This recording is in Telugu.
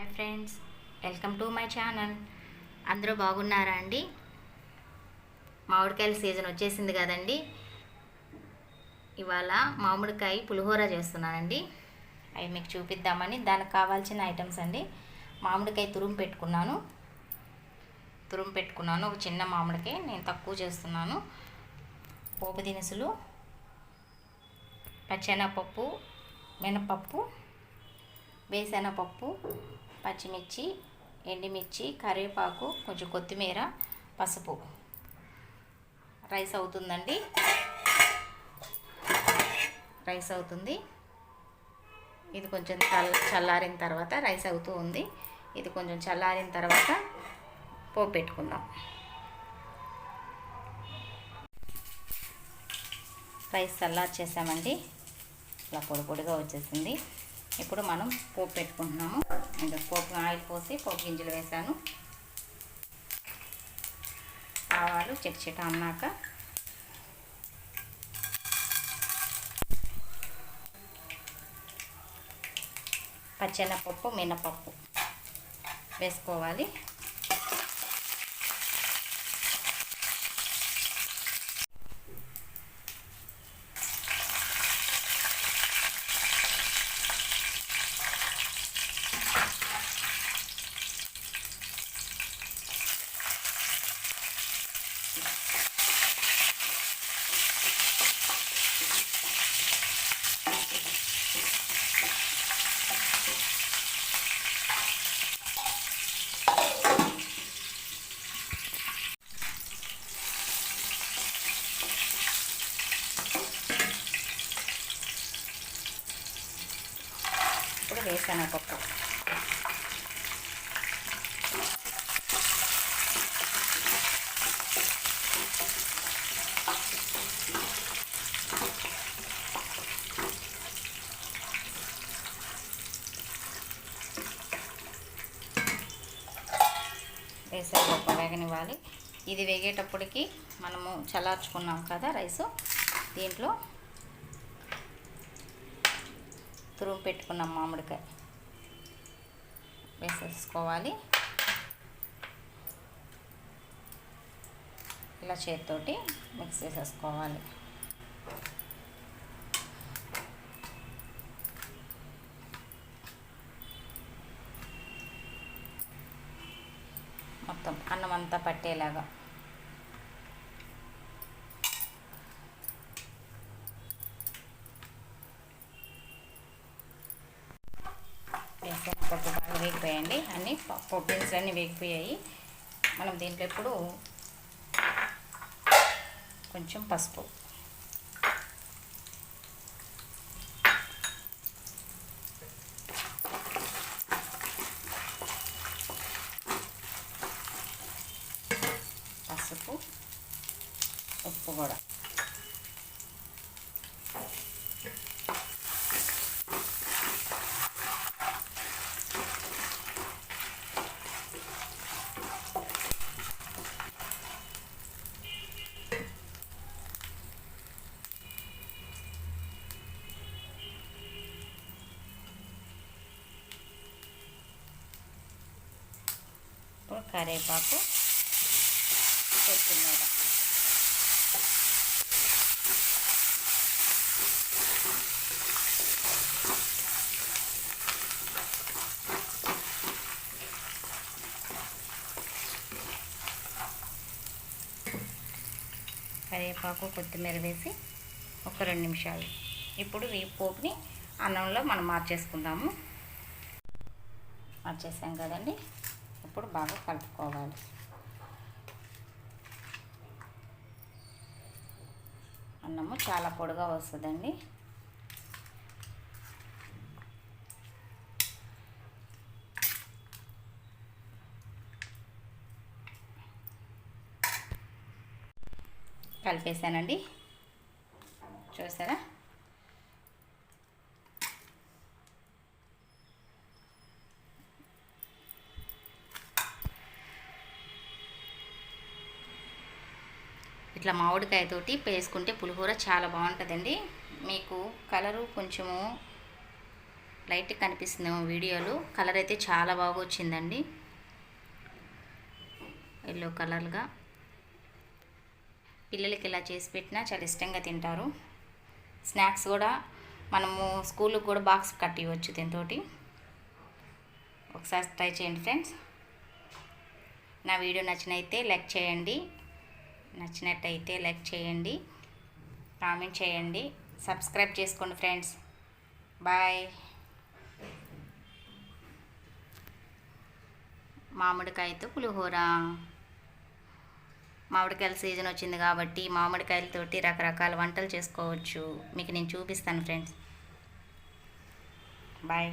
Hi friends welcome to my channel. అందరూ బాగున్నారా అండి? మామిడికాయల సీజన్ వచ్చేసింది కదండి. ఇవాళ మామిడికాయ పులిహోర చేస్తున్నానండి. అవి మీకు చూపిద్దామని దానికి కావాల్సిన ఐటమ్స్ అండి. మామిడికాయ తురుము పెట్టుకున్నాను. తురుము పెట్టుకున్నాను. ఒక చిన్న మామిడికాయ నేను తక్కువ చేస్తున్నాను. పోపు దినుసులు పచ్చెనపప్పు మినపప్పు వేసనపప్పు పచ్చిమిర్చి ఎండుమిర్చి కరివేపాకు కొంచెం కొత్తిమీర పసుపు. రైస్ అవుతుందండి? రైస్ అవుతుంది. ఇది కొంచెం చల్ల చల్లారిన తర్వాత రైస్ అవుతూ ఉంది. ఇది కొంచెం చల్లారిన తర్వాత పోపు పెట్టుకుందాం. రైస్ చల్లార్చేసామండి. ఇలా పొడి పొడిగా వచ్చేసింది. ఇప్పుడు మనం పోపు పెట్టుకుంటున్నాము. ఇంకా పోపు ఆయిల్ పోసి పోపు గింజలు వేసాను. ఆవాలు చిట అన్నాక పచ్చెనపప్పు మినపప్పు వేసుకోవాలి. ఇప్పుడు వేసనపప్పు వేసనపప్పు వేగనివ్వాలి. ఇది వేగేటప్పటికి మనము చల్లార్చుకున్నాం కదా రైసు. దీంట్లో తురుము పెట్టుకున్నాం మామిడికాయ. వేసేసుకోవాలి. ఇలా చేతితోటి మిక్స్ చేసేసుకోవాలి. మొత్తం అన్నం అంతా పట్టేలాగా వేసిన పప్పు బాగా వేగిపోయాయండి. అన్నీ పప్పు దినుసులు అన్నీ వేగిపోయాయి. మనం దీంట్లో ఇప్పుడు కొంచెం పసుపు. పసుపు ఉప్పు కూడా. కరేపాకు కరివేపాకు కొత్తిమీర. కరివేపాకు కొత్తిమీర వేసి ఒక రెండు నిమిషాలు. ఇప్పుడు ఈ పోపుని అన్నంలో మనం మార్చేసుకుందాము. మార్చేసాం కదండి? ఇప్పుడు బాగా కలుపుకోవాలి. అన్నము చాలా పొడిగా వస్తుందండి. కలిపేసానండి. చూసారా? ఇట్లా మామిడికాయతోటి వేసుకుంటే పులిహోర చాలా బాగుంటుందండి. మీకు కలరు కొంచెము లైట్ కనిపిస్తుందేమో వీడియోలో. కలర్ అయితే చాలా బాగా వచ్చిందండి. ఎల్లో కలర్గా. పిల్లలకి ఇలా చేసి పెట్టినా చాలా ఇష్టంగా తింటారు. స్నాక్స్ కూడా మనము స్కూల్కి కూడా బాక్స్ కట్టి ఇవ్వచ్చు దీంతోటి. ఒకసారి ట్రై చేయండి ఫ్రెండ్స్. నా వీడియో నచ్చినైతే లైక్ చేయండి. నచ్చినట్టయితే లైక్ చేయండి కామెంట్ చేయండి సబ్స్క్రైబ్ చేసుకోండి ఫ్రెండ్స్. బాయ్. మామిడికాయతో పులిహోర. మామిడికాయల సీజన్ వచ్చింది కాబట్టి మామిడికాయలతోటి రకరకాల వంటలు చేసుకోవచ్చు. మీకు నేను చూపిస్తాను ఫ్రెండ్స్. బాయ్.